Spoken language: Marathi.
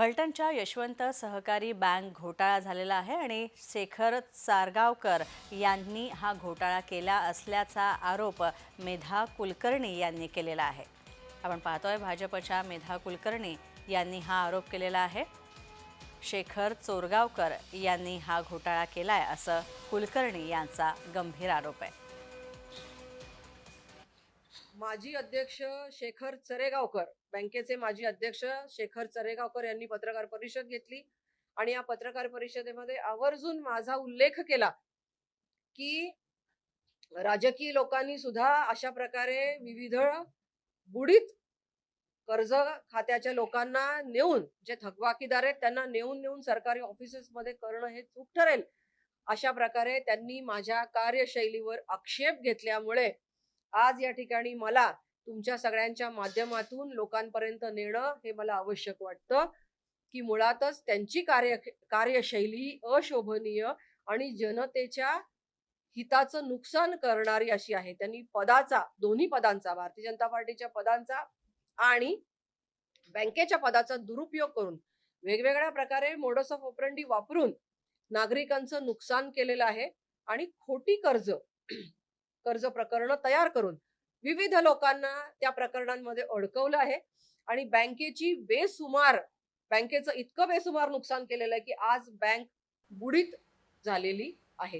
फलटणच्या यशवंत सहकारी बँक घोटाळा झालेला आहे आणि शेखर सारगावकर यांनी हा घोटाळा केला असल्याचा आरोप मेधा कुलकर्णी यांनी केलेला आहे. आपण पाहतोय भाजपच्या मेधा कुलकर्णी यांनी हा आरोप केलेला आहे. शेखर चोरगावकर यांनी हा घोटाळा केलाय असं कुलकर्णी यांचा गंभीर आरोप आहे. माजी अध्यक्ष शेखर चरेगावकर बँकेचे माजी अध्यक्ष शेखर चरेगावकर यांनी पत्रकार परिषद घेतली आणि या पत्रकार परिषदेमध्ये आवर्जून माझा उल्लेख केला की राजकीय लोकांनी सुद्धा अशा प्रकारे विविध बुडीत कर्ज खात्याच्या लोकांना नेऊन जे थकबाकीदार आहेत त्यांना नेऊन नेऊन सरकारी ऑफिसेसमध्ये करणं हे चूक ठरेल अशा प्रकारे त्यांनी माझ्या कार्यशैलीवर आक्षेप घेतल्यामुळे आज या ठिकाणी मला तुमच्या सगळ्यांच्या माध्यमातून लोकांपर्यंत नेणं हे मला आवश्यक वाटतं की मुळातच त्यांची कार्य कार्यशैली अशोभनीय आणि जनतेच्या हिताचं नुकसान करणारी अशी आहे. त्यांनी पदाचा दोन्ही पदांचा भारतीय जनता पार्टीच्या पदांचा आणि बँकेच्या पदाचा दुरुपयोग करून वेगवेगळ्या प्रकारे मोडस ऑफ ऑपरंडी वापरून नागरिकांचं नुकसान केलेलं आहे आणि खोटी कर्ज कर्ज प्रकरणं तयार करून विविध लोकांना त्या प्रकरणांमध्ये अडकवलं आहे. आणि बँकेची बेसुमार बँकेचं इतकं बेसुमार नुकसान केलेलं आहे की आज बँक बुडीत झालेली